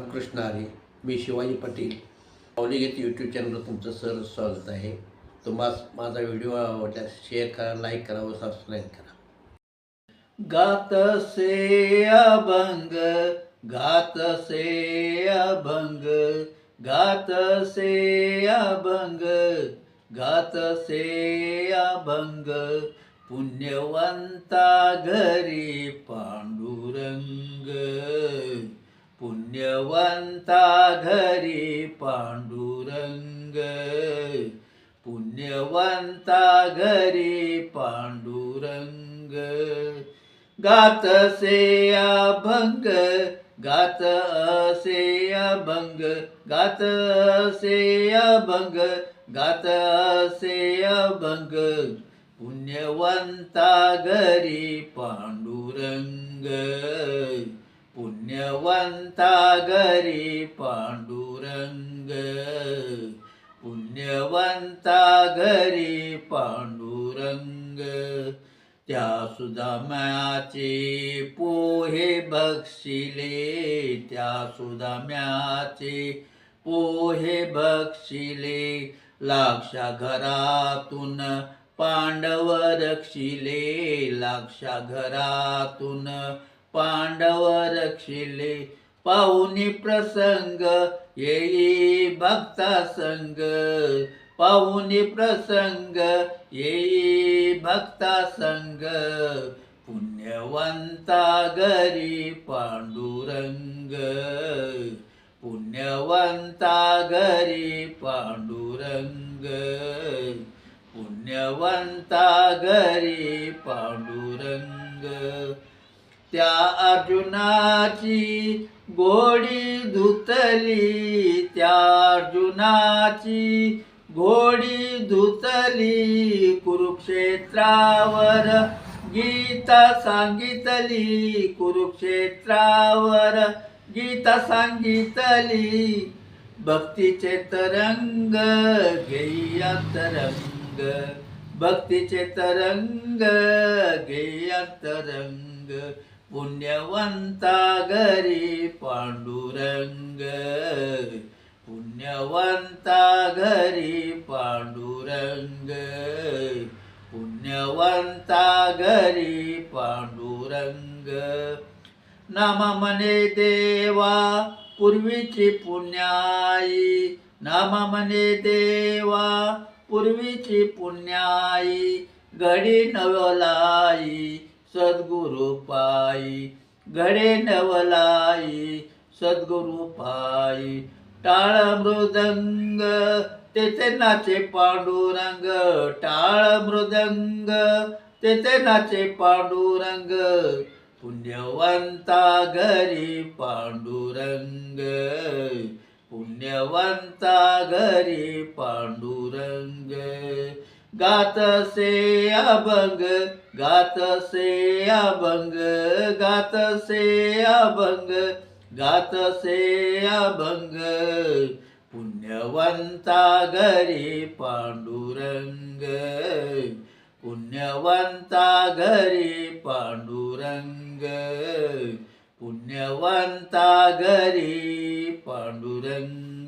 रामकृष्ण हरी मी शिवाजी पाटील. पावलेगीत यूट्यूब चॅनलवर तुमचं सर स्वागत आहे. तुम्हाला माझा व्हिडिओ आवडल्यास शेअर करा लाईक करा व सबस्क्राईब करा. गात से अभंग गात से अभंग गात से अभंग गात से अभंग पुण्यवंता घरी पांडुरंग. पुण्यवंता घरी पांडुरंग. पुण्यवंता घरी पांडुरंग. गात से अभंग गात असे अभंग गात असे अभंग गात असे अभंग. पुण्यवंता घरी पांडुरंग. पुण्यवंता घरी पांडुरंग. पुण्यवंता घरी पांडुरंग. त्या सुदाम्याचे पोहे बक्षिले. त्या सुदाम्याचे पोहे बक्षिले. लाक्षा घरातून पांडव रक्षिले. लाक्षा घरातून पांडव रक्षिले पाहुनी प्रसंग येई भक्ता संग. पाहुनी प्रसंग येई भक्ता संग. पुण्यवंता घरी पांडुरंग. पुण्यवंता घरी पांडुरंग. पुण्यवंता घरी पांडुरंग. त्या अर्जुनाची घोडी धुतली त्या अर्जुनाची घोडी धुतली कुरुक्षेत्रावर गीता सांगितली कुरुक्षेत्रावर गीता सांगितली. भक्तीचे तरंग घेया तरंग भक्तीचे तरंग घेया तरंग पुण्यवंता घरी पांडुरंग. पुण्यवंता घरी पांडुरंग. पुण्यवंता घरी पांडुरंग. नाम मने देवा पूर्वीची पुण्याई. नाम मने देवा पूर्वीची पुण्याई. घडी नवलाई. सद्गुरु पायी घडे नवलाई सद्गुरु पायी टाळ मृदंग तेथे नाचे पांडुरंग. टाळ मृदंग तेथे नाचे पांडुरंग. पुण्यवंता घरी पांडुरंग. पुण्यवंता घरी पांडुरंग. गात से अभंग गात से अभंग गात से अभंग गात से अभंग. पुण्यवंता घरी पांडुरंग पुण्यवंता घरी पांडुरंग पुण्यवंता घरी पांडुरंग.